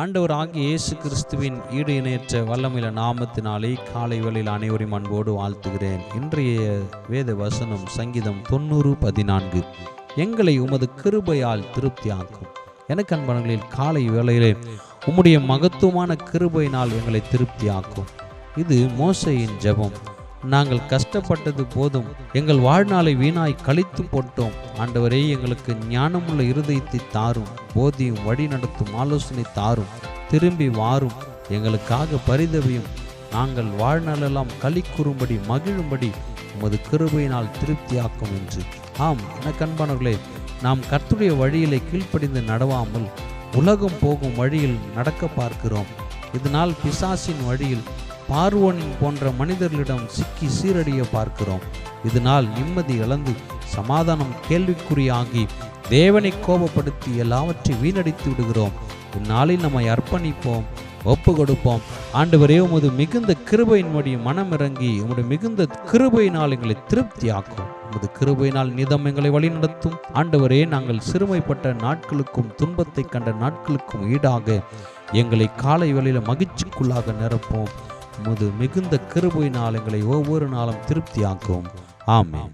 ஆண்டவர் ஆகிய இயேசு கிறிஸ்துவின் ஈடு இணையற்ற வல்லமில நாமத்தினாலே காலை வேளையில் அனைவரையும் அன்போடு வாழ்த்துகிறேன். இன்றைய வேத வசனம் சங்கீதம் தொண்ணூறு பதினான்கு. எங்களை உமது கிருபையால் திருப்தியாக்கும். எனக்கு அன்பனங்களில் காலை வேளையிலே உம்முடைய மகத்துவமான கிருபையினால் எங்களை திருப்தியாக்கும். இது மோசையின் ஜெபம். நாங்கள் கஷ்டப்பட்டது போதும். எங்கள் வாழ்நாளை வீணாய் கழித்து போட்டோம். ஆண்டவரே எங்களுக்கு ஞானமுள்ள இருதயத்தை தாரும். போதியும் வழி நடத்தும் ஆலோசனை தாரும். திரும்பி வாரும். எங்களுக்காக பரிதவியும். நாங்கள் வாழ்நாளெல்லாம் களி கூறும்படி மகிழும்படி உமது கிருபையினால் திருப்தியாக்கும் என்று. ஆம் என அன்பானவர்களே நாம் கர்த்துடைய வழியிலே கீழ்ப்படிந்து நடவாமல் உலகம் போகும் வழியில் நடக்க பார்க்கிறோம். இதனால் பிசாசின் வழியில் பார்வன் போன்ற மனிதர்களிடம் சிக்கி சீரடிய பார்க்கிறோம். இதனால் நிம்மதி இழந்து சமாதானம் கேள்விக்குறியாகி தேவனை கோபப்படுத்தி எல்லாவற்றை வீணடித்து விடுகிறோம். இந்நாளில் நம்மை அர்ப்பணிப்போம் ஒப்பு கொடுப்போம் ஆண்டவரே உமது மிகுந்த கிருபையின்படி மனம் இறங்கி உமது மிகுந்த கிருபையினால் எங்களை திருப்தியாக்கும். உமது கிருபையினால் நிதம் எங்களை வழிநடத்தும். ஆண்டவரே நாங்கள் சிறுமைப்பட்ட நாட்களுக்கும் துன்பத்தை கண்ட நாட்களுக்கும் ஈடாக எங்களை காலை வேளையில் மகிழ்ச்சிக்குள்ளாக நிரப்போம் உமது மிகுந்த கிருபையினால் எங்களை ஒவ்வொரு நாளும் திருப்தியாக்கும். ஆமாம்